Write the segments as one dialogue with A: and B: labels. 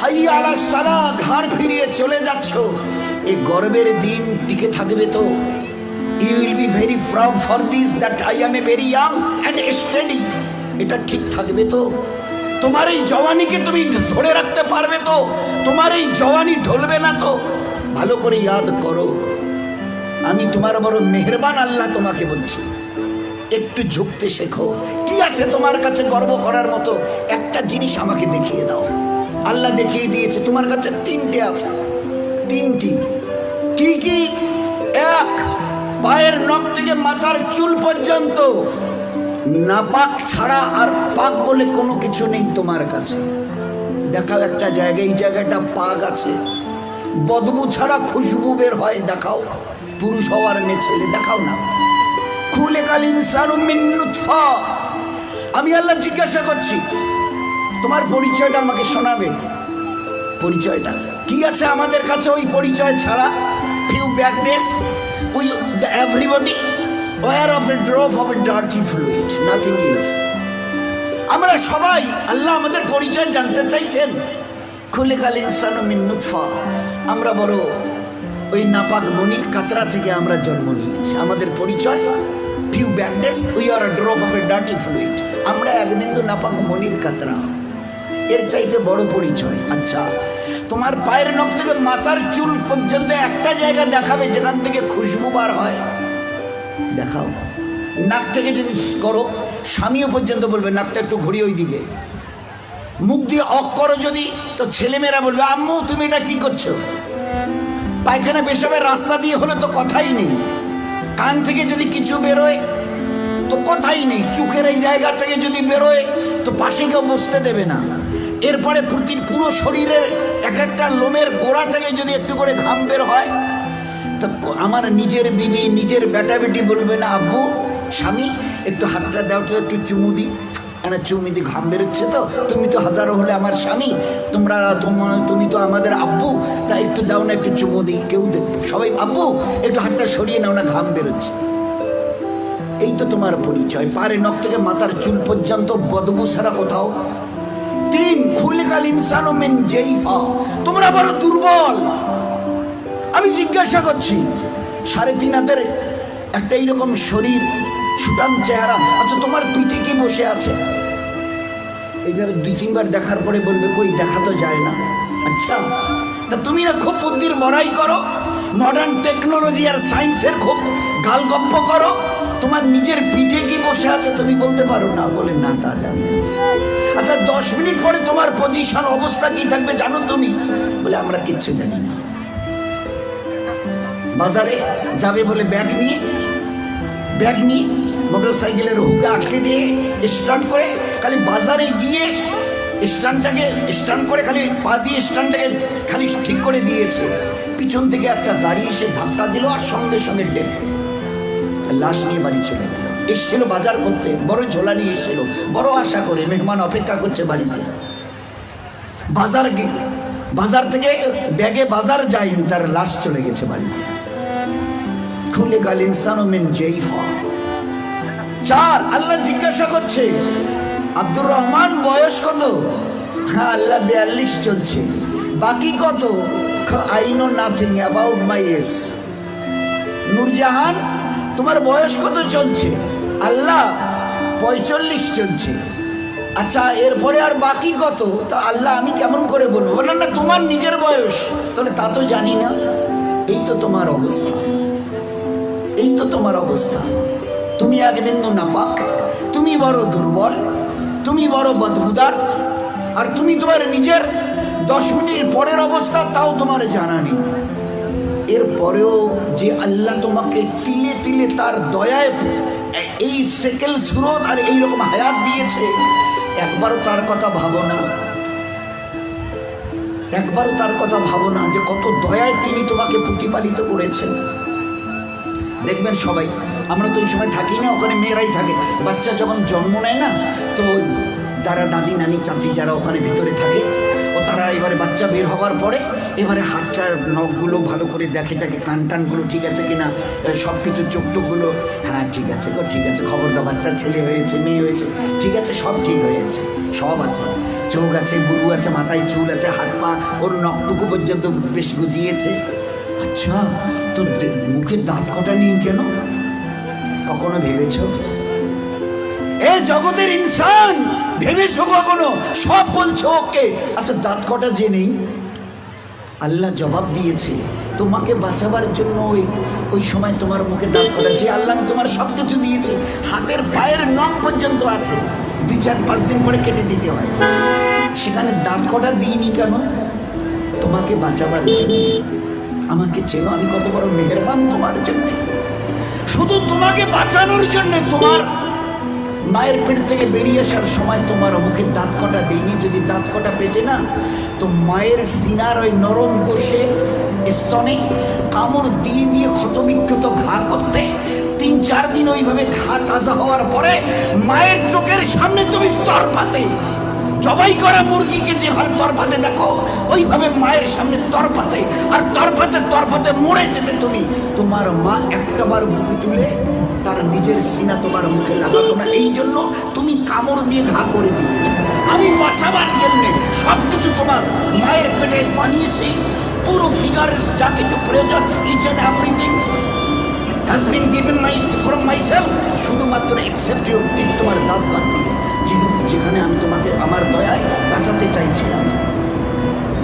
A: হাইয়া আলা সালা ঘাড় ফিরিয়ে চলে যাচ্ছ। এই গর্বের দিন টিকে থাকবে তো। You will be very proud for this that I am a very young and steady এটা ঠিক থাকবে তো। তোমার এই জওয়ানিকে তুমি ধরে রাখতে পারবে তো। তোমার এই জওয়ানি ঢলবে না তো। ভালো করে ইয়াদ করো। আমি তোমার বড় মেহেরবান আল্লাহ তোমাকে বলছি। একটু ঝুঁকতে শেখো। কি আছে তোমার কাছে গর্ব করার মতো? একটা জিনিস আমাকে দেখিয়ে দাও। আল্লাহ দেখিয়ে দিয়েছে, তোমার কাছে তিনটে আছে। তিনটি। কি কি? এক, পায়ের নখ থেকে মাথার চুল পর্যন্ত। নাপাক ছাড়া আর পাক বলে কোনো কিছু নেই তোমার কাছে। দেখাও একটা জায়গায়, এই জায়গাটা পাক আছে। বদবু ছাড়া খুশবু বের হয়, দেখাও। পুরুষ হওয়ার মেয়ে ছেলে দেখাও না। খুলে কাল ইনসানু আমি আল্লাহ জিজ্ঞাসা করছি তোমার পরিচয়টা আমাকে শোনাবে। পরিচয়টা। কি আছে আমাদের কাছে ওই পরিচয় ছাড়া? Few back days we everybody were of a drop of a dirty fluid nothing else আমরা সবাই, আল্লাহ আমাদের পরিচয় জানতে চাইছেন। খুলে কাল ইনসানু মিন নুতফা। আমরা বড় ওই নাপাক মনির কাতরা থেকে আমরা জন্ম নিয়েছি। আমাদের পরিচয় few back days we are drop of a dirty fluid আমরা এক বিন্দু নাপাক মনির কাতরা। এর চাইতে বড় পরিচয়। আচ্ছা তোমার পায়ের নখ থেকে মাথার চুল পর্যন্ত একটা জায়গা দেখাবে যেখান থেকে খুশবু বার হয়। দেখাও। নাক থেকে যদি করো, স্বামীও পর্যন্ত বলবে, নাকটা একটু ঘুরি ওই দিকে মুখ দিয়ে অক করো যদি, তো ছেলেমেয়েরা বলবে, আম্মু, তুমি এটা কি করছ? পায়খানা পেশাবের রাস্তা দিয়ে হলে তো কথাই নেই। কান থেকে যদি কিছু বেরোয়, তো কথাই নেই। চোখের এই জায়গা থেকে যদি বেরোয় তো পাশে কেউ বসতে দেবে না। এরপরে প্রতি পুরো শরীরের এক একটা লোমের গোড়া থেকে যদি একটু করে ঘাম বের হয়, তো আমার নিজের বিবি, নিজের বেটা বেটি বলবে, না আব্বু, স্বামী, একটু হাতটা দাও তো, একটু চুমু দিই মানে চুমু দি ঘাম বেরোচ্ছে তো, তুমি তো হাজারো হলে আমার স্বামী, তোমরা তুমি তো আমাদের আব্বু, তা একটু দাও না, একটু চুমু দিই কেউ সবাই, আব্বু, একটু হাতটা সরিয়ে নাও না, ঘাম বেরোচ্ছে। এই তো তোমার পরিচয়। পারে নখ থেকে মাথার চুল পর্যন্ত বদবু কোথাও। তিন খুলিকাল ইনসানো মিন জেইফা। তোমরা বড় দুর্বল। আমি জিজ্ঞাসা করছি, সাড়ে তিন হাতের একটা এইরকম শরীর সুটাম চেহারা আচ্ছা তোমার পিঠে কি বসে আছে? এইভাবে দুই তিনবার দেখার পরে বলবে, কই, দেখা তো যায় না। আচ্ছা তা তুমি না খুব বুদ্ধির বড়াই করো মডার্ন টেকনোলজি আর সায়েন্সের খুব গাল গালগপ্প করো। তোমার নিজের পিঠে কি বসে আছে তুমি বলতে পারো না। বলে না, তা জানি আচ্ছা দশ মিনিট পরে তোমার পজিশন অবস্থা কি থাকবে জানো তুমি? বলে, আমরা কিচ্ছু জানি না। বাজারে যাবে বলে ব্যাগ নিয়ে ব্যাগ নিয়ে মোটর সাইকেলের হুকে আটকে দিয়ে স্টার্ট করে খালি বাজারে গিয়ে স্ট্যান্ডটাকে, স্ট্যান্ড করে খালি পা দিয়ে স্ট্যান্ডটাকে খালি ঠিক করে দিয়েছে। পিছন থেকে একটা গাড়ি এসে ধাক্কা দিল আর সঙ্গে সঙ্গে ডেথ লাশ নিয়ে বাড়ি চলে গেল। এসছিল বাজার করতে, বড় ঝোলা নিয়ে এসেছিল। বড় আশা করে মেহমান অপেক্ষা করছে বাড়িতে। বাজার গে বাজার থেকে ব্যাগে বাজার যায়নি, তার লাশ চলে গেছে বাড়িতে। খুলে গাল ইনসান চার, আল্লাহ জিজ্ঞাসা করছে, আব্দুর রহমান, বয়স কত? হ্যাঁ আল্লাহ বিয়াল্লিশ চলছে। বাকি কত? I know nothing about my S Nurjahan তোমার বয়স কত চলছে? আল্লাহ, পঁয়চল্লিশ চলছে। আচ্ছা এরপরে আর বাকি কত? তা আল্লাহ, আমি কেমন করে বলব? বললাম, না, তোমার নিজের বয়স। তাহলে তা তো জানি না। এই তো তোমার অবস্থা। এই তো তোমার অবস্থা। তুমি এক বিন্দু নাপাক, তুমি বড় দুর্বল, তুমি বড় বদবুদার আর তুমি তোমার নিজের দশ মিনিট পরের অবস্থা, তাও তোমার জানা নেই। এরপরেও যে আল্লাহ তোমাকে তিলে তিলে তার দয়ায় এই সেকেল সুরত আর এইরকম হায়াত দিয়েছে, একবারও তার কথা ভাবো না। একবারও তার কথা ভাবো না যে কত দয়ায় তিনি তোমাকে প্রতিপালিত করেছেন। দেখবেন সবাই, আমরা তো ওই সময় থাকি না, ওখানে মেয়েরাই থাকে। বাচ্চা যখন জন্ম নেয় না, তো যারা দাদি, নানি, চাচি যারা ওখানে ভিতরে থাকে, ও তারা এবারে বাচ্চা বের হওয়ার পরে এবারে হাতটার নখগুলো ভালো করে দেখে টাকে কান টানগুলো ঠিক আছে কিনা সব কিছু চোখ টোকগুলো হ্যাঁ ঠিক আছে গো, ঠিক আছে, খবরদার বাচ্চা, ছেলে হয়েছে, মেয়ে হয়েছে, ঠিক আছে, সব ঠিক হয়েছে, সব আছে, চোখ আছে বুড়ু আছে, মাথায় চুল আছে, হাত পা, ওর নখটুকু পর্যন্ত বেশ গুজিয়েছে। আচ্ছা দে- মুখে দাঁত কটা নেই কেন? কখনো ভেবেছো? এ জগতের ইনসান, ভেবেছো কখনো? সব বলছো ওকে। আচ্ছা দাঁত কটা যে নেই? আল্লাহ জবাব দিয়েছে, তোমাকে বাঁচাবার জন্য ওই ওই সময় তোমার মুখে দাঁত কটা যে আল্লাহ তোমার সব কিছু দিয়েছি, হাতের পায়ের নখ পর্যন্ত আছে। দুই চার পাঁচ দিন পরে কেটে দিতে হয়। সেখানে দাঁত কটা দিইনি কেন? তোমাকে বাঁচাবার জন্য। আমাকে চেনো, আমি কত বড় মেহেরবান তোমার জন্য। শুধু তোমাকে বাঁচানোর জন্য, তোমার মায়ের পেট থেকে বেরিয়ে আসার সময় তোমার মুখে দাঁত কটা দেয়নি যদি দাঁত কটা পেতে না, তো মায়ের সিনার ওই নরম কোষে, স্তনে কামড় দিয়ে দিয়ে ক্ষতবিক্ষত ঘা করতে তিন চার দিন ওইভাবে ঘা তাজা হওয়ার পরে মায়ের চোখের সামনে তুমি তরফাতে জবাই করা মুরগিকে যেভাবে তরফাতে দেখো ওইভাবে মায়ের সামনে তরফাতে আর তরফাতে তরফাতে মরে যেতে তুমি। তোমার মা একটাবার মুখে তুলে তার নিজের সিনা তোমার মুখে লাগাতো না। এই জন্য তুমি কামড় দিয়ে ঘা করে দিয়েছ। আমি বাঁচাবার জন্য সব কিছু তোমার মায়ের পেটে বানিয়েছি। পুরো ফিগার যা কিছু প্রয়োজন each and everything has been given my, from myself শুধুমাত্র এক্সেপ্ট ইউর তোমার দাম বাদ দিয়ে। যেখানে আমি তোমাকে আমার দয়ায় বাঁচাতে চাইছিলাম।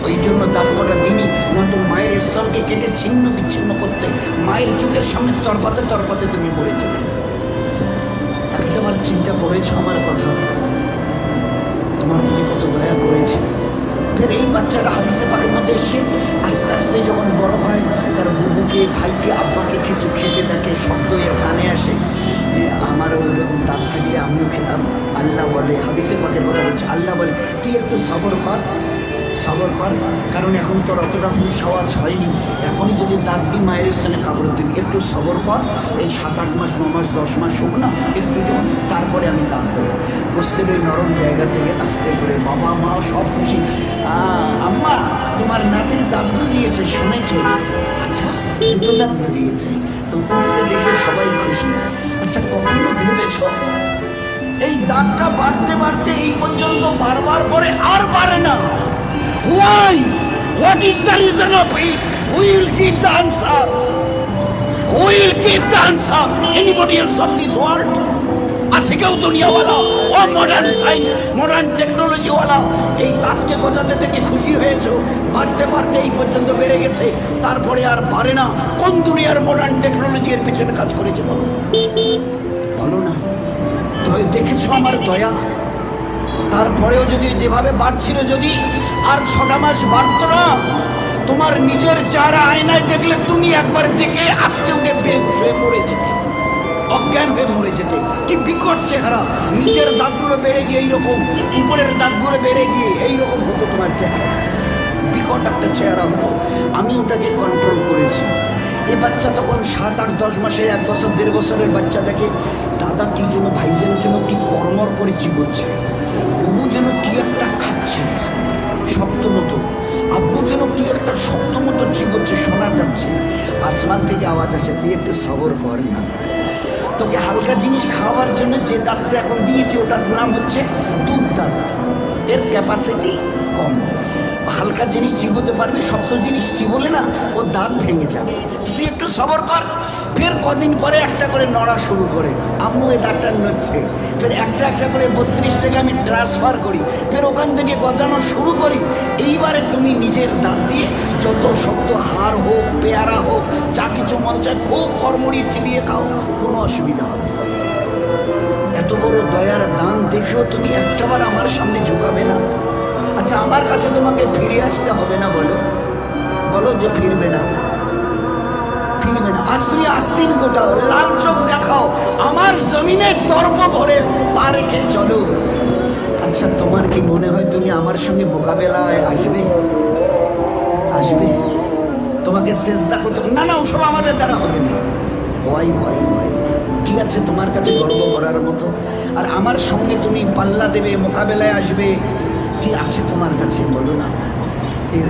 A: ওই জন্য দাঁত কটা দিনই নয়তো মায়ের স্তরকে কেটে ছিন্ন বিচ্ছিন্ন করতে মায়ের চোখের সামনে তরপাতে তরপাতে তুমি মরে যাবে তাহলে আমার চিন্তা করেছ আমার কথা। তোমার প্রতি কত দয়া করেছে। ফের এই বাচ্চাটা হাদিসে পাকের মধ্যে এসে আস্তে আস্তে যখন বড় হয়, তার বুবুকে, ভাইকে, আব্বাকে কিছু খেতে থাকে শব্দ এর কানে আসে। আমারও ওইরকম দাঁত থাকলে আমিও খেতাম। আল্লাহ বলে হাদিসে পাকের কথা বলছে, আল্লাহ বলে, তুই একটু সবর কর সবর কর, কারণ এখন তোর অতটা হুশ হয়নি। এখনই যদি দাঁত দিই মায়ের স্থানে খাবার দিবি, একটু সবর কর, এই সাত আট মাস ন মাস দশ মাস হোক না, একটু যখন তারপরে আমি দাঁত দেবো। গোস্তের ওই নরম জায়গা থেকে আস্তে করে, বাবা, মা, সব খুশি। আম্মা, তোমার নাতির দাঁত বুঝিয়েছে, শুনেছো? আচ্ছা দুটো দাঁত বুঝিয়েছে, তো দেখে সবাই খুশি। আচ্ছা কখনো ভেবেছ এই দাঁতটা বাড়তে বাড়তে এই পর্যন্ত বারবার পরে আর বাড়ে না। Is the reason of it? Who will give the answer? Who will give the answer? Anybody else of this world? আছে কেউ দুনিয়াওয়ালা? ও মডার্ন সায়েন্স মডার্ন টেকনোলজিওয়ালা এই দাঁতকে গজাতে থেকে খুশি হয়েছো? বাড়তে বাড়তে এই পর্যন্ত বেড়ে গেছে। তারপরে আর বাড়ে না। কোন দুনিয়ার মডার্ন টেকনোলজি এর পিছনে কাজ করেছে বলো? তো দেখেছ আমার দয়া? তারপরেও যদি যেভাবে বাড়ছিল, যদি আর ছটা মাস বাড়তো না, তোমার নিজের যারা আয়নায় দেখলে তুমি একবার দেখে আটকে উঠে বেহুশ হয়ে মরে যেতে। অজ্ঞান হয়ে মরে যেতে। কি বিকট চেহারা। নিচের দাঁতগুলো বেড়ে গিয়ে এইরকম, উপরের দাঁতগুলো বেড়ে গিয়ে এইরকম হতো তোমার চেহারা। বিকট একটা চেহারা হতো আমি ওটাকে কন্ট্রোল করেছি। এ বাচ্চা তখন সাত আট, দশ মাসের, এক বছর, দেড় বছরের বাচ্চা দেখে, দাদা কি জন্য ভাইজান জন্য কি কর্মর করে চিবোচ্ছে বুবু যেন কি একটা খাচ্ছে, শক্ত মতো, আব্বু যেন কি একটা শক্ত মতো চিবোচ্ছে শোনা যাচ্ছে আসমান থেকে আওয়াজ আসে, তুই একটু সবর কর না। তোকে হালকা জিনিস খাওয়ার জন্য যে দাঁতটা এখন দিয়েছে, ওটার নাম হচ্ছে দুধ দাঁত। এর ক্যাপাসিটি কম। হালকা জিনিস চিবোতে পারবে, শক্ত জিনিস চিবোলে না ও দাঁত ভেঙে যাবে। তুই একটু সবর কর। ফের কদিন পরে একটা করে নড়া শুরু করে। আম্মু এই দাঁতটা নড়ছে। ফের একটা একটা করে বত্রিশ থেকে আমি ট্রান্সফার করি। ফের ওখান থেকে গজানো শুরু করি। এইবারে তুমি নিজের দাঁত দিয়ে যত শক্ত হাড় হোক, পেয়ারা হোক, যা কিছু মন চায় খুব কর্মড়ি চিবিয়ে খাও। কোনো অসুবিধা হবে। এত বড় দয়ার দান দেখেও তুমি একটাবার আমার সামনে ঝুঁকাবে না। আচ্ছা আমার কাছে তোমাকে ফিরে আসতে হবে না বলো। বলো যে ফিরবে না। ফিরবে না। আজ তুমি আস্তিন গোটাও, লাল চোখ দেখাও, আমার জমিনে দর্প ভরে পা রেখে চলো। আচ্ছা তোমার কি মনে হয় তুমি আমার সঙ্গে মোকাবেলায় আসবে? আসবে। তোমাকে চেষ্টা করতে না না, ওসব আমাদের দ্বারা হবে না। ভয় ভয় ভয়। কি আছে তোমার কাছে গর্ব করার মতো? আর আমার সঙ্গে তুমি পাল্লা দেবে, মোকাবেলায় আসবে। কি আছে তোমার কাছে, বলো না। এর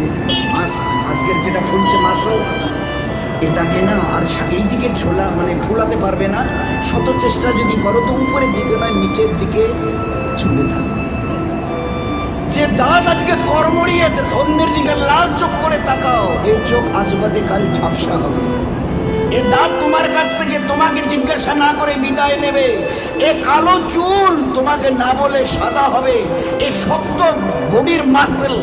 A: মাছ, আজকের যেটা ফুলছে মাছও, এটাকে না আর এই দিকে ছোলা মানে ফুলাতে পারবে না। শত চেষ্টা যদি করো, তো উপরের দিকে নয় নিচের দিকে ঝুলে থাকবে। যে দাঁত আজকে কর্মড়িয়ে অন্যের দিকে লাল চোখ করে তাকাও, এর চোখ আজ বাদে কাল ঝাপসা হবে। এ দাঁত তোমার কাছ থেকে তোমাকে জিজ্ঞাসা না করে বিদায় নেবে। এ কালো চুল তোমাকে না বলে সাদা হবে। এ শক্ত বডির মাসেল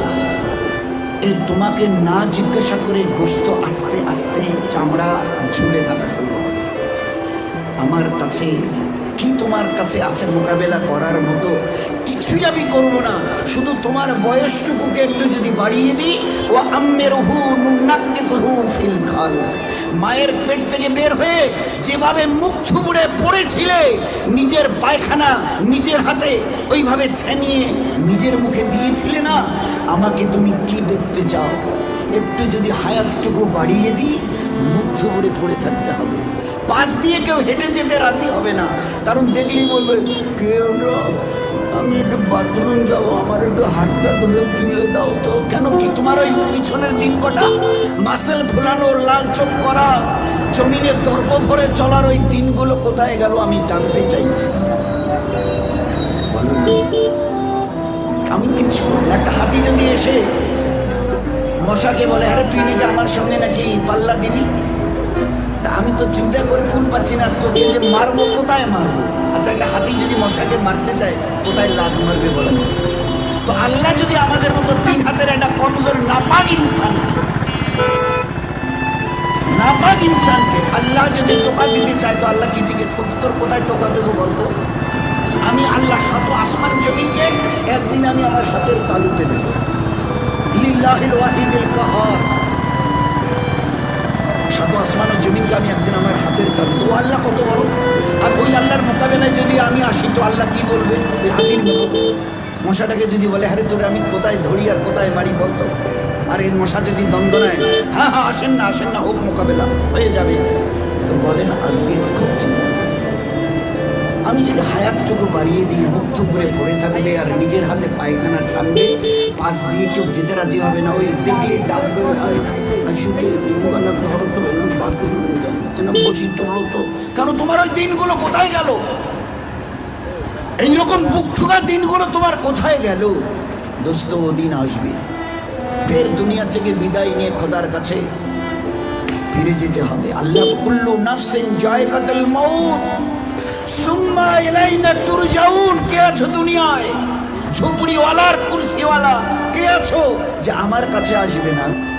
A: এ তোমাকে না জিজ্ঞাসা করে গোস্ত আস্তে আস্তে চামড়া ঝুলে থাকা শুরু হবে। আমার কাছে কি তোমার কাছে আছে মোকাবেলা করার মতো? কিছুই আমি করব না। শুধু তোমার বয়সটুকুকে একটু যদি বাড়িয়ে দিই। ও আম্মের হু নুনাক্কিসহু ফিল খাল মায়ের পেট থেকে বের হয়ে যেভাবে মুখ থুবড়ে পড়েছিলে, নিজের পায়খানা নিজের হাতে ওইভাবে ছেনিয়ে নিজের মুখে দিয়েছিলে না? আমাকে তুমি কি দেখতে চাও? একটু যদি হায়াতটুকু বাড়িয়ে দিই, মুখ থুবড়ে পড়ে থাকতে হবে। পাশ দিয়ে কেউ হেঁটে যেতে রাজি হবে না। কারণ দেখলেই বলবে, কেউ আমি একটু বাথরুম যাব, আমার একটু হাতটা ধরে তুলে দাও তো। কেন কি তোমার ওই পিছনের দিন কটা? মাসেল ফুলানোর লাল চোখ করা, জমিনে দর্প ভরে চলার ওই দিনগুলো কোথায় গেল আমি জানতে চাইছি। আমি না। একটা হাতি যদি এসে মশাকে বলে, আরে তুই নিজে আমার সঙ্গে নাকি পাল্লা দিবি? তা আমি তো চিন্তা করে কুল পাচ্ছি না, তোকে যে মারবো কোথায় মারবো? আচ্ছা একটা হাতি যদি মশাকে মারতে চায়, কোথায় লাভ মারবে বলেন? তো আল্লাহ যদি আমাদের মতো তিন হাতের একটা কমজোর, নাপাক ইনসান নাপাক ইনসানকে আল্লাহ যদি টোকা দিতে চায়, তো আল্লাহ কি জিজ্ঞেস করতো তোর কোথায় টোকা দেবো বলতো? আমি আল্লাহ শত আসমান জমিনকে একদিন আমি আমার হাতের তালুতে দেব লিল্লাহিল ওয়াহিদিল কাহার। সাধু আসমান ও জমিনকে আমি একদিন আমার হাতের তালু তো আল্লাহ কত বড়? আর ওই আল্লাহর মোকাবেলায় যদি আমি আসি, তো আল্লাহ কি বলবে? ওই হাতির মতো। মশাটাকে যদি বলে, আরে তোরে আমি কোথায় ধরি আর কোথায় মারি বলতো? আর এই মশা যদি দ্বন্দ্ব নেয় হ্যাঁ হ্যাঁ আসেন না আসেন না, হোক মোকাবেলা, হয়ে যাবে। তো বলেন, আজকে খুব চিন্তা আমি যদি হায়াতটুকু বাড়িয়ে দিই মুক্ত করে পড়ে থাকবে আর নিজের হাতে পায়খানা ছাড়বে পাশ দিয়ে কেউ যেতে রাজি হবে না। ওই দেখলে ডাকবে আর শুধু দোকানের ধরো তো বাথরুম বসি তোলো তো কারণ তোমার ওই দিনগুলো কোথায় গেল? এইরকম বুক ঠুকা দিনগুলো তোমার কোথায় গেল? দোস্ত ও দিন আসবে। ফের দুনিয়া থেকে বিদায় নিয়ে খোদার কাছে ফিরে যেতে হবে। আল্লাহ কুল্লু নাফসিন জায়কাতুল মউত। সুম্মা ইলাইনা তুরজাউন। কে আছো দুনিয়ায়? ঝুপড়িওয়ালার কুর্সিওয়ালা। কে আছো? যে আমার কাছে আসবে না।